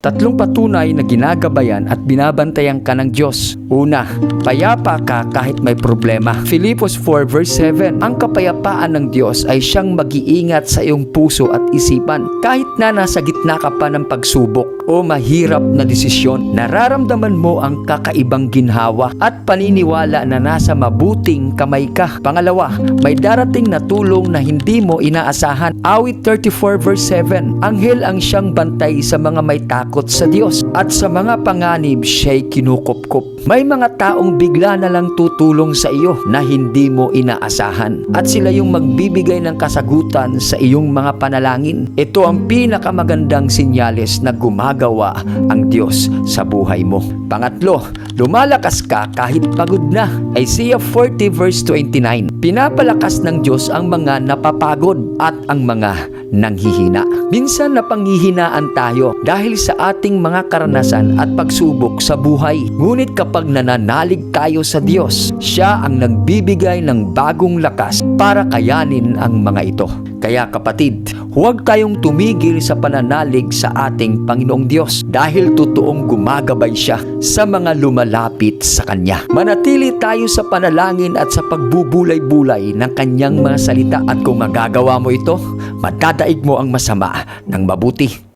Tatlong patunay na ginagabayan at binabantayan ka ng Diyos. Una, payapa ka kahit may problema. Filipos 4 verse 7, Ang kapayapaan ng Diyos ay siyang mag-iingat sa iyong puso at isipan. Kahit na nasa gitna ka pa ng pagsubok o mahirap na desisyon, nararamdaman mo ang kakaibang ginhawa at paniniwala na nasa mabuting kamay ka. Pangalawa, may darating na tulong na hindi mo inaasahan. Awit 34 verse 7, Anghel ang siyang bantay sa mga may takot sa Diyos at sa mga panganib siya'y kinukupkup. May mga taong bigla na lang tutulong sa iyo na hindi mo inaasahan at sila yung magbibigay ng kasagutan sa iyong mga panalangin. Ito ang pinakamagandang sinyales na gumagawa ang Diyos sa buhay mo. Pangatlo, lumalakas ka kahit pagod na. Isaiah 40 verse 29. Pinapalakas ng Diyos ang mga napapagod at ang mga nanghihina. Minsan napanghihinaan tayo dahil sa ating mga karanasan at pagsubok sa buhay. Ngunit kapag nananalig tayo sa Diyos, Siya ang nagbibigay ng bagong lakas para kayanin ang mga ito. Kaya kapatid, huwag tayong tumigil sa pananalig sa ating Panginoong Diyos dahil totoong gumagabay siya sa mga lumalapit sa Kanya. Manatili tayo sa panalangin at sa pagbubulay-bulay ng Kanyang mga salita at kung magagawa mo ito, madadaig mo ang masama ng mabuti.